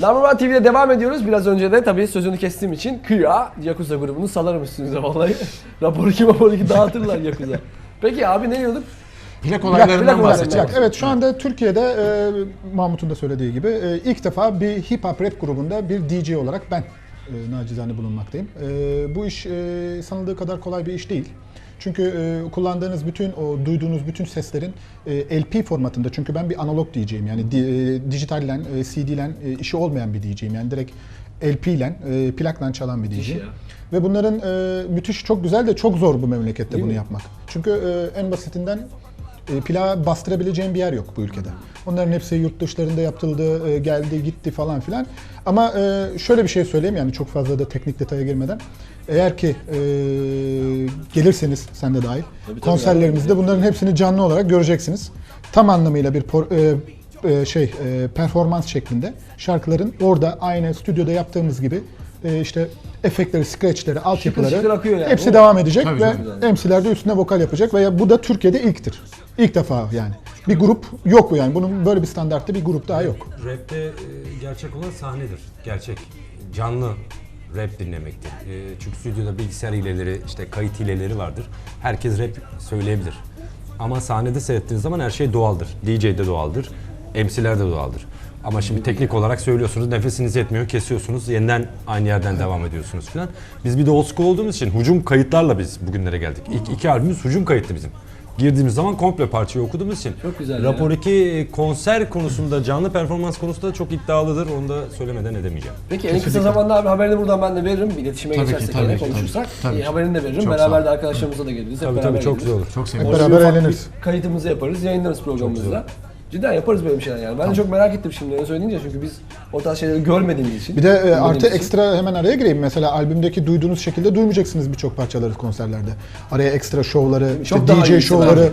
Number One TV'de devam ediyoruz. Biraz önce de tabii sözünü kestiğim için Kıya, Yakuza grubunu salarım üstünüze vallahi. Rapor 2 rapor 2 dağıtırlar Yakuza. Peki abi ne diyorduk? Plak plak olaylarından. Plak. Evet şu anda Türkiye'de e, Mahmut'un da söylediği gibi e, ilk defa bir hip hop rap grubunda bir DJ olarak ben e, nacizane bulunmaktayım. E, bu iş e, sanıldığı kadar kolay bir iş değil. Çünkü e, kullandığınız bütün o duyduğunuz bütün seslerin e, LP formatında çünkü ben bir analog DJ'yim yani di, e, dijitalle, e, CD'len e, işi olmayan bir DJ'yim yani direkt LP ile e, plakla çalan bir ya. Ve bunların e, müthiş çok güzel de çok zor bu memlekette Değil bunu mi? yapmak. Çünkü e, en basitinden e, plağı bastırabileceğin bir yer yok bu ülkede. Onların hepsi yurt dışlarında yapıldı, e, geldi, gitti falan filan. Ama e, şöyle bir şey söyleyeyim yani çok fazla da teknik detaya girmeden. Eğer ki e, gelirseniz sen de dahil tabii konserlerimizde bunların hepsini canlı olarak göreceksiniz. Tam anlamıyla bir por- e, e, şey e, performans şeklinde şarkıların orada aynı stüdyoda yaptığımız gibi e, işte efektleri, scratchleri, altyapıları şıkır akıyor yani. hepsi devam edecek Tabii ve canım. MC'ler de üstüne vokal yapacak ve bu da Türkiye'de ilktir. İlk defa yani. Bir grup yok bu yani. Bunun böyle bir standartta bir grup daha yok. Rap'te e, gerçek olan sahnedir. Gerçek canlı rap dinlemektir. E, çünkü stüdyoda bilgisayar hileleri, işte kayıt hileleri vardır. Herkes rap söyleyebilir. Ama sahnede seyrettiğiniz zaman her şey doğaldır. DJ de doğaldır, MC'ler de doğaldır. Ama şimdi teknik olarak söylüyorsunuz, nefesiniz yetmiyor, kesiyorsunuz, yeniden aynı yerden devam ediyorsunuz falan. Biz bir de old school olduğumuz için hücum kayıtlarla biz bugünlere geldik. İlk iki albümümüz hücum kayıttı bizim. Girdiğimiz zaman komple parçayı okuduğumuz için. Çok güzel Rapor ya. 2 konser konusunda, canlı performans konusunda çok iddialıdır. Onu da söylemeden edemeyeceğim. Peki en kısa zamanda abi haberini buradan ben de veririm. İletişime Tabii ki, geçersek tabii yine ki, konuşursak. tabii, tabii ki. haberini de veririm. Çok beraber de arkadaşlarımızla da geliriz. Hep Tabii beraber tabii çok geliriz. güzel olur. Çok Hep sevindim. beraber eğleniriz. Kayıtımızı yaparız, yayınlarız programımızda. Cidden yaparız böyle bir şeyler yani. Ben de çok merak ettim şimdi öyle söyleyince çünkü biz o tarz şeyleri görmediğimiz için. Bir de e, bilmediğimiz artı için. ekstra hemen araya gireyim. Mesela albümdeki duyduğunuz şekilde duymayacaksınız birçok parçaları konserlerde. Araya ekstra şovları, işte Çok daha DJ iyisi şovları,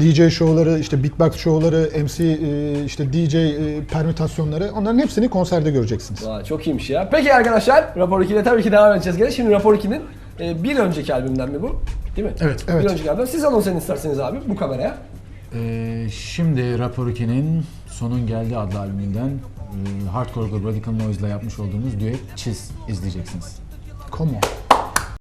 DJ şovları, işte beatbox şovları, MC e, işte DJ e, permütasyonları onların hepsini konserde göreceksiniz. Vay, çok iyiymiş ya. Peki arkadaşlar Rapor 2'de tabii ki devam edeceğiz gene. Şimdi Rapor 2'nin e, bir önceki albümden mi bu? Değil mi? Evet. Evet. Bir önceki albüm. Siz anons edin isterseniz abi bu kameraya. Ee, şimdi Rapor 2'nin Sonun Geldi adlı albümünden e, Hardcore Radical Noise ile yapmış olduğumuz düet Çiz izleyeceksiniz. Come on.